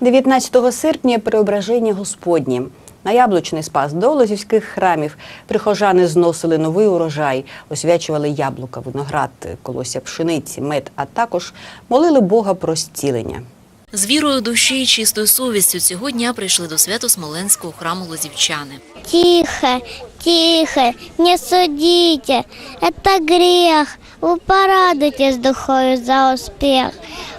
19 серпня преображення Господнє. На яблучний спас до лозівських храмів прихожани зносили новий урожай, освячували яблука, виноград, колося пшениці, мед, а також молили Бога про зцілення. З вірою душі і чистою совістю цього дня прийшли до Свято-Смоленського храму Лозівчани. Тихо, тихо, не судите, это грех. Ви порадуйтесь духою за успіх.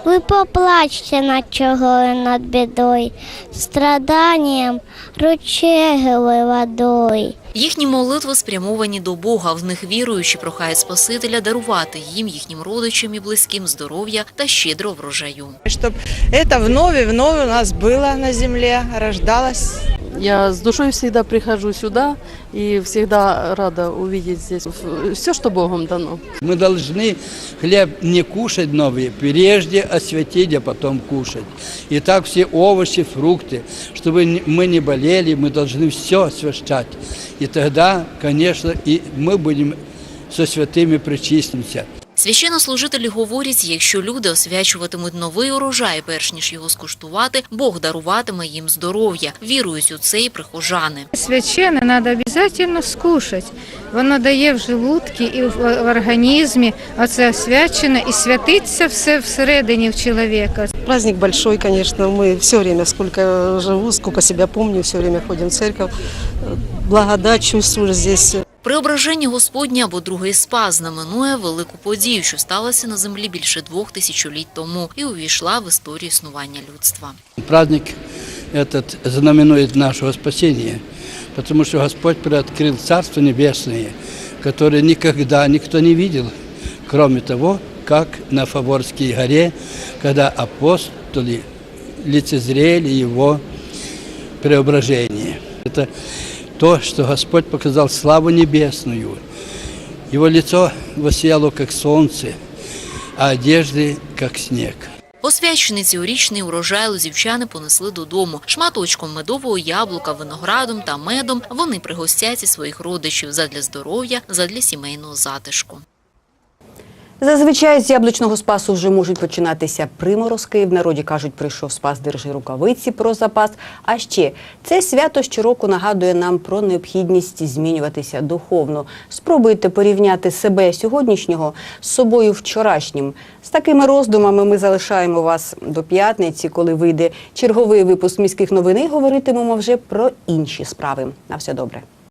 Ви поплачте над чогою над бідою, страданням ручеговою водою. Їхні молитви спрямовані до Бога. В них віруючі прохають Спасителя дарувати їм, їхнім родичам і близьким здоров'я та щедро врожаю. Чтобы это вновь и вновь у нас было на земле, рождалось. Я с душой всегда прихожу сюда и всегда рада увидеть здесь все, что Богом дано. Мы должны хлеб не кушать новый, прежде осветить, а потом кушать. И так все овощи, фрукты, чтобы не- мы не болели, мы должны все освящать. И тогда, конечно, и мы будем со святыми причистимся. Священнослужителі говорять, якщо люди освячуватимуть новий урожай, перш ніж його скуштувати, Бог даруватиме їм здоров'я. Вірують у це і прихожани. Свячене треба обов'язково скушати. Воно дає в желудки і в в організмі, оце освячене і святиться все всередині в чоловіка. Праздник большой, конечно. Мы все время, сколько живу, сколько себя помню, все время ходим в церковь. Благодать чувствую здесь. Преображення Господнє або другий спас знаменує велику подію, що сталася на землі більше двох тисячоліть тому і увійшла в історію існування людства. Праздник этот знаменует нашего спасения, потому что Господь приоткрыл Царство Небесное, которое никогда никто не видел, кроме того, как на Фаворской горе, когда апостоли лицезрели Его преображение. Это то, что Господь показал славу небесную. Его лицо воссияло, как солнце, а одежды, как снег. Освячений цьогорічний урожай лозівчани понесли додому. Шматочком медового яблука, виноградом та медом вони пригостять і своїх родичів задля здоров'я, задля сімейного затишку. Зазвичай з яблучного спасу вже можуть починатися приморозки. В народі кажуть, прийшов спас, держи рукавиці про запас. А ще це свято щороку нагадує нам про необхідність змінюватися духовно. Спробуйте порівняти себе сьогоднішнього з собою вчорашнім. З такими роздумами ми залишаємо вас до п'ятниці, коли вийде черговий випуск міських новин. Говоритимемо вже про інші справи. На все добре.